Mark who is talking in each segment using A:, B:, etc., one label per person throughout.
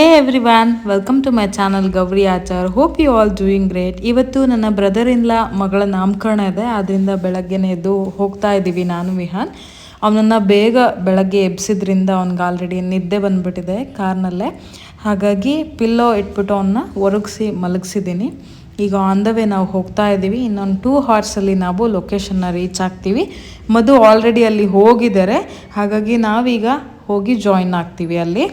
A: Hey everyone welcome to my channel Gowri Achar hope you all doing great ಇವತ್ತು ನನ್ನ brother ಇಂದ ಮಗಳ ನಾಮಕರಣ ಇದೆ. ಆದ್ದರಿಂದ ಬೆಳಗ್ಗೆನೇ ಎದ್ದು ಹೋಗ್ತಾ ಇದ್ದೀವಿ ನಾನು, ವಿಹಾನ್. ಅವನನ್ನು ಬೇಗ ಬೆಳಗ್ಗೆ ಎಬ್ಸಿದ್ರಿಂದ ಅವ್ನಿಗೆ ಆಲ್ರೆಡಿ ನಿದ್ದೆ ಬಂದುಬಿಟ್ಟಿದೆ ಕಾರ್ನಲ್ಲೇ. ಹಾಗಾಗಿ ಪಿಲ್ಲೋ ಇಟ್ಬಿಟ್ಟು ಅವನ್ನ ಒರಗಿಸಿ ಮಲಗಿಸಿದ್ದೀನಿ. ಈಗ ಆನ್ ದ ವೇ ನಾವು ಹೋಗ್ತಾ ಇದ್ದೀವಿ. ಇನ್ನೊಂದು ಟೂ ಹಾರ್ಸಲ್ಲಿ ನಾವು ಲೊಕೇಶನ್ನ ರೀಚ್ ಆಗ್ತೀವಿ. ಮಧು ಆಲ್ರೆಡಿ ಅಲ್ಲಿ ಹೋಗಿದ್ದಾರೆ. ಹಾಗಾಗಿ ನಾವೀಗ ಹೋಗಿ ಜಾಯಿನ್ ಆಗ್ತೀವಿ ಅಲ್ಲಿ.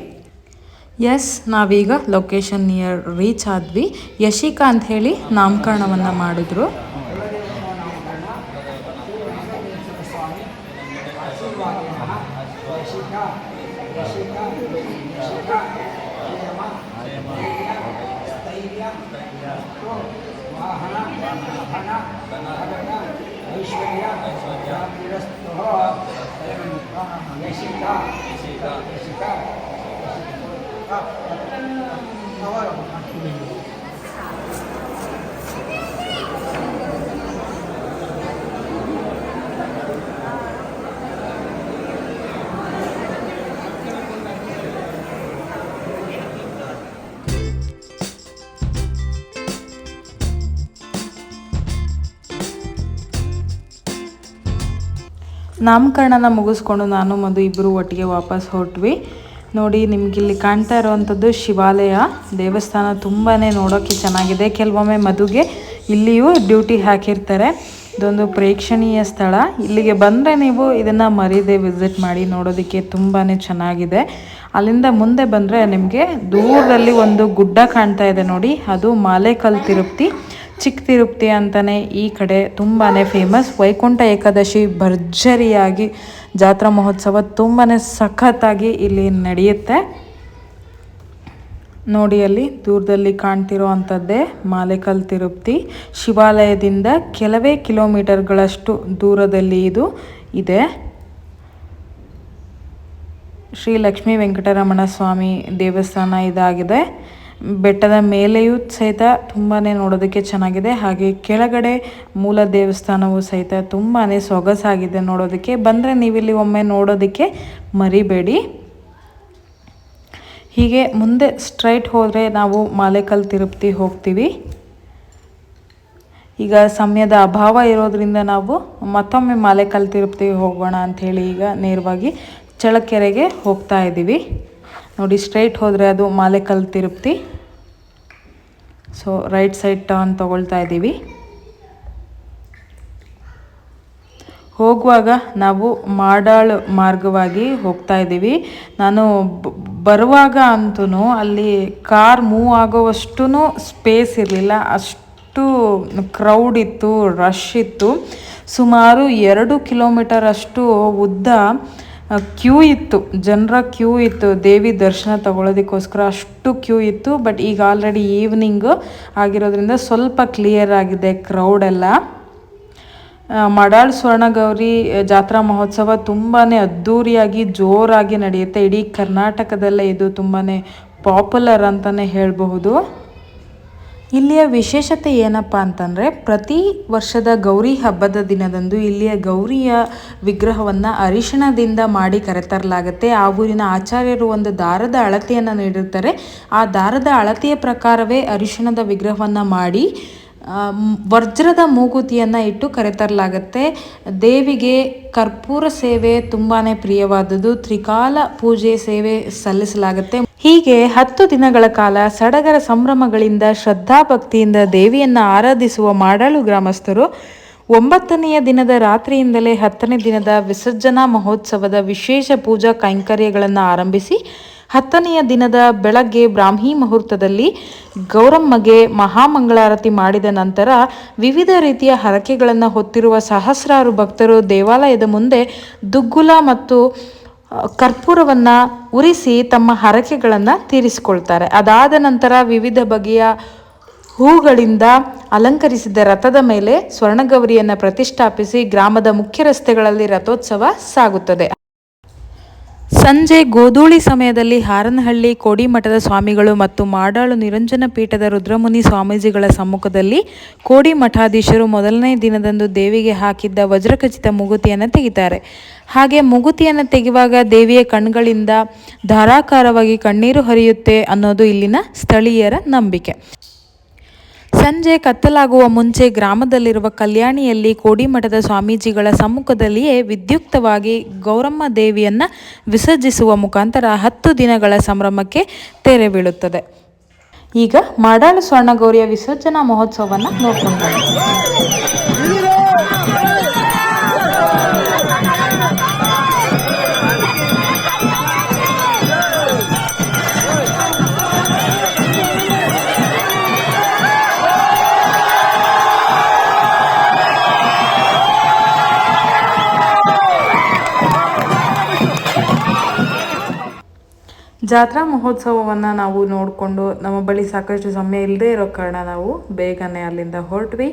A: ಎಸ್ ನಾವೀಗ ಲೊಕೇಶನ್ ನಿಯರ್ ರೀಚ್ ಆದ್ವಿ. ಯಶಿಕಾ ಅಂತ ಹೇಳಿ ನಾಮಕರಣವನ್ನು ಮಾಡಿದ್ರು. ನಾಮಕರಣನ ಮುಗಿಸ್ಕೊಂಡು ನಾನು ಮಧು ಇಬ್ಬರು ಒಟ್ಟಿಗೆ ವಾಪಸ್ ಹೊರಟ್ವಿ. ನೋಡಿ ನಿಮ್ಗೆ ಇಲ್ಲಿ ಕಾಣ್ತಾ ಇರುವಂಥದ್ದು ಶಿವಾಲಯ. ದೇವಸ್ಥಾನ ತುಂಬಾ ನೋಡೋಕ್ಕೆ ಚೆನ್ನಾಗಿದೆ. ಕೆಲವೊಮ್ಮೆ ಮಧುಗೆ ಇಲ್ಲಿಯೂ ಡ್ಯೂಟಿ ಹಾಕಿರ್ತಾರೆ. ಇದೊಂದು ಪ್ರೇಕ್ಷಣೀಯ ಸ್ಥಳ. ಇಲ್ಲಿಗೆ ಬಂದರೆ ನೀವು ಇದನ್ನು ಮರೀದೆ ವಿಸಿಟ್ ಮಾಡಿ ನೋಡೋದಕ್ಕೆ ತುಂಬಾ ಚೆನ್ನಾಗಿದೆ. ಅಲ್ಲಿಂದ ಮುಂದೆ ಬಂದರೆ ನಿಮಗೆ ದೂರದಲ್ಲಿ ಒಂದು ಗುಡ್ಡ ಕಾಣ್ತಾ ಇದೆ ನೋಡಿ. ಅದು ಮಾಲೆಕಲ್ ತಿರುಪ್ತಿ. ಚಿಕ್ಕ ತಿರುಪ್ತಿ ಅಂತಲೇ ಈ ಕಡೆ ತುಂಬಾ ಫೇಮಸ್ ವೈಕುಂಠ ಏಕಾದಶಿ ಭರ್ಜರಿಯಾಗಿ ಜಾತ್ರಾ ಮಹೋತ್ಸವ ತುಂಬಾ ಸಖತ್ತಾಗಿ ಇಲ್ಲಿ ನಡೆಯುತ್ತೆ. ನೋಡಿ ಅಲ್ಲಿ ದೂರದಲ್ಲಿ ಕಾಣ್ತಿರೋ ಅಂಥದ್ದೇ ಮಾಲೇಕಲ್ ತಿರುಪ್ತಿ. ಶಿವಾಲಯದಿಂದ ಕೆಲವೇ ಕಿಲೋಮೀಟರ್ಗಳಷ್ಟು ದೂರದಲ್ಲಿ ಇದು ಇದೆ. ಶ್ರೀ ಲಕ್ಷ್ಮೀ ವೆಂಕಟರಮಣ ಸ್ವಾಮಿ ದೇವಸ್ಥಾನ ಇದಾಗಿದೆ. ಬೆಟ್ಟದ ಮೇಲೆಯೂ ಸಹಿತ ತುಂಬಾ ನೋಡೋದಕ್ಕೆ ಚೆನ್ನಾಗಿದೆ. ಹಾಗೆ ಕೆಳಗಡೆ ಮೂಲ ದೇವಸ್ಥಾನವೂ ಸಹಿತ ತುಂಬಾ ಸೊಗಸಾಗಿದೆ ನೋಡೋದಕ್ಕೆ. ಬಂದರೆ ನೀವಿಲ್ಲಿ ಒಮ್ಮೆ ನೋಡೋದಕ್ಕೆ ಮರಿಬೇಡಿ. ಹೀಗೆ ಮುಂದೆ ಸ್ಟ್ರೈಟ್ ಹೋದರೆ ನಾವು ಮಾಲೆಕಲ್ ತಿರುಪ್ತಿ ಹೋಗ್ತೀವಿ. ಈಗ ಸಮಯದ ಅಭಾವ ಇರೋದರಿಂದ ನಾವು ಮತ್ತೊಮ್ಮೆ ಮಾಲೆಕಲ್ ತಿರುಪ್ತಿ ಹೋಗೋಣ ಅಂಥೇಳಿ ಈಗ ನೇರವಾಗಿ ಚಳಕೆರೆಗೆ ಹೋಗ್ತಾ ಇದ್ದೀವಿ. ನೋಡಿ ಸ್ಟ್ರೈಟ್ ಹೋದರೆ ಅದು Malekal Tirupati. So right side turn ತೊಗೊಳ್ತಾ ಇದ್ದೀವಿ. ಹೋಗುವಾಗ ನಾವು ಮಾಡಾಳ್ ಮಾರ್ಗವಾಗಿ ಹೋಗ್ತಾ ಇದ್ದೀವಿ. ನಾನು ಬರುವಾಗ ಅಂತೂ ಅಲ್ಲಿ ಕಾರ್ ಮೂವ್ ಆಗೋವಷ್ಟು ಸ್ಪೇಸ್ ಇರಲಿಲ್ಲ. ಅಷ್ಟು ಕ್ರೌಡ್ ಇತ್ತು ರಶ್ ಇತ್ತು. ಸುಮಾರು ಎರಡು ಕಿಲೋಮೀಟರ್ ಅಷ್ಟು ಉದ್ದ ಕ್ಯೂ ಇತ್ತು. ಜನರ ಕ್ಯೂ ಇತ್ತು. ದೇವಿ ದರ್ಶನ ತಗೊಳ್ಳೋದಕ್ಕೋಸ್ಕರ ಅಷ್ಟು ಕ್ಯೂ ಇತ್ತು. ಬಟ್ ಈಗ ಆಲ್ರೆಡಿ ಈವ್ನಿಂಗು ಆಗಿರೋದ್ರಿಂದ ಸ್ವಲ್ಪ ಕ್ಲಿಯರ್ ಆಗಿದೆ ಕ್ರೌಡೆಲ್ಲ ಮಡಾಳ್ ಸ್ವರ್ಣಗೌರಿ ಜಾತ್ರಾ ಮಹೋತ್ಸವ ತುಂಬಾ ಅದ್ಧೂರಿಯಾಗಿ ಜೋರಾಗಿ ನಡೆಯುತ್ತೆ. ಇಡೀ ಕರ್ನಾಟಕದಲ್ಲೇ ಇದು ತುಂಬಾ ಪಾಪ್ಯುಲರ್ ಅಂತಲೇ ಹೇಳಬಹುದು. ಇಲ್ಲಿಯ ವಿಶೇಷತೆ ಏನಪ್ಪ ಅಂತಂದರೆ ಪ್ರತಿ ವರ್ಷದ ಗೌರಿ ಹಬ್ಬದ ದಿನದಂದು ಇಲ್ಲಿಯ ಗೌರಿಯ ವಿಗ್ರಹವನ್ನು ಅರಿಶಿಣದಿಂದ ಮಾಡಿ ಕರೆತರಲಾಗುತ್ತೆ. ಆ ಊರಿನ ಆಚಾರ್ಯರು ಒಂದು ದಾರದ ಅಳತೆಯನ್ನು ನೀಡಿರ್ತಾರೆ. ಆ ದಾರದ ಅಳತೆಯ ಪ್ರಕಾರವೇ ಅರಿಶಿಣದ ವಿಗ್ರಹವನ್ನು ಮಾಡಿ ವಜ್ರದ ಮೂಗುತಿಯನ್ನು ಇಟ್ಟು ಕರೆತರಲಾಗುತ್ತೆ. ದೇವಿಗೆ ಕರ್ಪೂರ ಸೇವೆ ತುಂಬಾ ಪ್ರಿಯವಾದದ್ದು. ತ್ರಿಕಾಲ ಪೂಜೆ ಸೇವೆ ಸಲ್ಲಿಸಲಾಗುತ್ತೆ. ಹೀಗೆ ಹತ್ತು ದಿನಗಳ ಕಾಲ ಸಡಗರ ಸಂಭ್ರಮಗಳಿಂದ ಶ್ರದ್ಧಾಭಕ್ತಿಯಿಂದ ದೇವಿಯನ್ನು ಆರಾಧಿಸುವ ಮಾಡಾಳು ಗ್ರಾಮಸ್ಥರು ಒಂಬತ್ತನೆಯ ದಿನದ ರಾತ್ರಿಯಿಂದಲೇ ಹತ್ತನೇ ದಿನದ ವಿಸರ್ಜನಾ ಮಹೋತ್ಸವದ ವಿಶೇಷ ಪೂಜಾ ಕೈಂಕರ್ಯಗಳನ್ನು ಆರಂಭಿಸಿ ಹತ್ತನೆಯ ದಿನದ ಬೆಳಗ್ಗೆ ಬ್ರಾಹ್ಮಿ ಮುಹೂರ್ತದಲ್ಲಿ ಗೌರಮ್ಮಗೆ ಮಹಾಮಂಗಳಾರತಿ ಮಾಡಿದ ನಂತರ ವಿವಿಧ ರೀತಿಯ ಹರಕೆಗಳನ್ನು ಹೊತ್ತಿರುವ ಸಹಸ್ರಾರು ಭಕ್ತರು ದೇವಾಲಯದ ಮುಂದೆ ದುಗ್ಗುಲ ಮತ್ತು ಕರ್ಪೂರವನ್ನು ಉರಿಸಿ ತಮ್ಮ ಹರಕೆಗಳನ್ನು ತೀರಿಸಿಕೊಳ್ತಾರೆ. ಅದಾದ ನಂತರ ವಿವಿಧ ಬಗೆಯ ಹೂಗಳಿಂದ ಅಲಂಕರಿಸಿದ ರಥದ ಮೇಲೆ ಸ್ವರ್ಣಗೌರಿಯನ್ನು ಪ್ರತಿಷ್ಠಾಪಿಸಿ ಗ್ರಾಮದ ಮುಖ್ಯ ರಸ್ತೆಗಳಲ್ಲಿ ರಥೋತ್ಸವ ಸಾಗುತ್ತದೆ. ಸಂಜೆ ಗೋಧೂಳಿ ಸಮಯದಲ್ಲಿ ಹಾರನಹಳ್ಳಿ ಕೋಡಿಮಠದ ಸ್ವಾಮಿಗಳು ಮತ್ತು ಮಾಡಾಳು ನಿರಂಜನ ಪೀಠದ ರುದ್ರಮುನಿ ಸ್ವಾಮೀಜಿಗಳ ಸಮ್ಮುಖದಲ್ಲಿ ಕೋಡಿ ಮಠಾಧೀಶರು ಮೊದಲನೇ ದಿನದಂದು ದೇವಿಗೆ ಹಾಕಿದ್ದ ವಜ್ರಖಚಿತ ಮುಗುತಿಯನ್ನು ತೆಗಿತಾರೆ. ಹಾಗೆ ಮುಗುತಿಯನ್ನು ತೆಗೆಯುವಾಗ ದೇವಿಯ ಕಣ್ಗಳಿಂದ ಧಾರಾಕಾರವಾಗಿ ಕಣ್ಣೀರು ಹರಿಯುತ್ತೆ ಅನ್ನೋದು ಇಲ್ಲಿನ ಸ್ಥಳೀಯರ ನಂಬಿಕೆ. ಸಂಜೆ ಕತ್ತಲಾಗುವ ಮುಂಚೆ ಗ್ರಾಮದಲ್ಲಿರುವ ಕಲ್ಯಾಣಿಯಲ್ಲಿ ಕೋಡಿಮಠದ ಸ್ವಾಮೀಜಿಗಳ ಸಮ್ಮುಖದಲ್ಲಿಯೇ ವಿದ್ಯುಕ್ತವಾಗಿ ಗೌರಮ್ಮ ದೇವಿಯನ್ನು ವಿಸರ್ಜಿಸುವ ಮುಖಾಂತರ ಹತ್ತು ದಿನಗಳ ಸಂಭ್ರಮಕ್ಕೆ ತೆರೆ ಬೀಳುತ್ತದೆ. ಈಗ ಮಾಡಾಳು ಸ್ವರ್ಣಗೌರಿಯ ವಿಸರ್ಜನಾ ಮಹೋತ್ಸವವನ್ನು ನೋಡ್ಕೊಂಡು ಜಾತ್ರಾ ಮಹೋತ್ಸವವನ್ನು ನಾವು ನೋಡಿಕೊಂಡು ನಮ್ಮ ಬಳಿ ಸಾಕಷ್ಟು ಸಮಯ ಇಲ್ಲದೆ ಇರೋ ಕಾರಣ ನಾವು ಬೇಗನೆ ಅಲ್ಲಿಂದ ಹೊರಟ್ವಿ.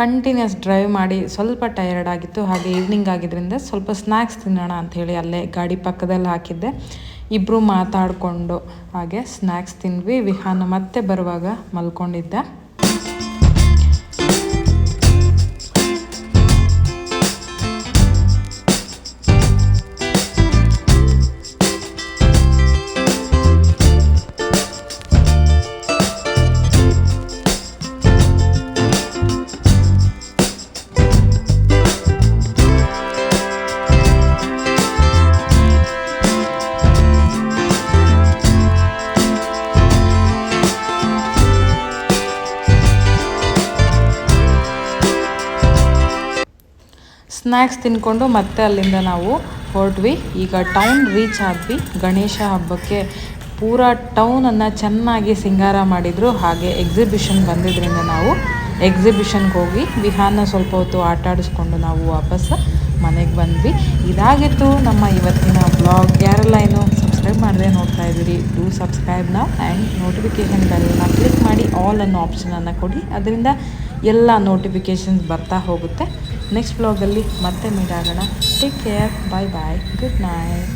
A: ಕಂಟಿನ್ಯೂಸ್ ಡ್ರೈವ್ ಮಾಡಿ ಸ್ವಲ್ಪ ಟಯರ್ಡ್ ಆಗಿತ್ತು, ಹಾಗೆ ಈವ್ನಿಂಗ್ ಆಗಿದ್ದರಿಂದ ಸ್ವಲ್ಪ ಸ್ನ್ಯಾಕ್ಸ್ ತಿನ್ನೋಣ ಅಂಥೇಳಿ ಅಲ್ಲೇ ಗಾಡಿ ಪಕ್ಕದಲ್ಲಿ ಹಾಕಿದ್ದೆ. ಇಬ್ಬರು ಮಾತಾಡಿಕೊಂಡು ಹಾಗೆ ಸ್ನ್ಯಾಕ್ಸ್ ತಿಂದ್ವಿ. ವಿಹಾನ ಮತ್ತೆ ಬರುವಾಗ ಮಲ್ಕೊಂಡಿದ್ದ. ಸ್ನ್ಯಾಕ್ಸ್ ತಿನ್ಕೊಂಡು ಮತ್ತೆ ಅಲ್ಲಿಂದ ನಾವು ಹೊರಟ್ವಿ. ಈಗ ಟೌನ್ ರೀಚ್ ಆದ್ವಿ. ಗಣೇಶ ಹಬ್ಬಕ್ಕೆ ಪೂರ ಟೌನನ್ನು ಚೆನ್ನಾಗಿ ಸಿಂಗಾರ ಮಾಡಿದರು. ಹಾಗೆ ಎಕ್ಸಿಬಿಷನ್ ಬಂದಿದ್ದರಿಂದ ನಾವು ಎಕ್ಸಿಬಿಷನ್ಗೆ ಹೋಗಿ ವಿಹಾನ ಸ್ವಲ್ಪ ಹೊತ್ತು ಆಟ ಆಡಿಸ್ಕೊಂಡು ನಾವು ವಾಪಸ್ ಮನೆಗೆ ಬಂದ್ವಿ. ಇದಾಗಿತ್ತು ನಮ್ಮ ಇವತ್ತಿನ ಬ್ಲಾಗ್ ಯಾರೆಲ್ಲ ಏನು ಸಬ್ಸ್ಕ್ರೈಬ್ ಮಾಡದೆ ನೋಡ್ತಾ ಇದ್ದೀರಿ ಡೂ ಸಬ್ಸ್ಕ್ರೈಬ್ ನಾವು ಆ್ಯಂಡ್ ನೋಟಿಫಿಕೇಷನ್ ಬೆಲ್ನ ಕ್ಲಿಕ್ ಮಾಡಿ ಆಲ್ ಅನ್ನೋ ಆಪ್ಷನನ್ನು ಕೊಡಿ. ಅದರಿಂದ ಎಲ್ಲ ನೋಟಿಫಿಕೇಷನ್ಸ್ ಬರ್ತಾ ಹೋಗುತ್ತೆ. ನೆಕ್ಸ್ಟ್ ಬ್ಲಾಗಲ್ಲಿ ಮತ್ತೆ ಮೀಟ್ ಆಗೋಣ. Take care bye bye good night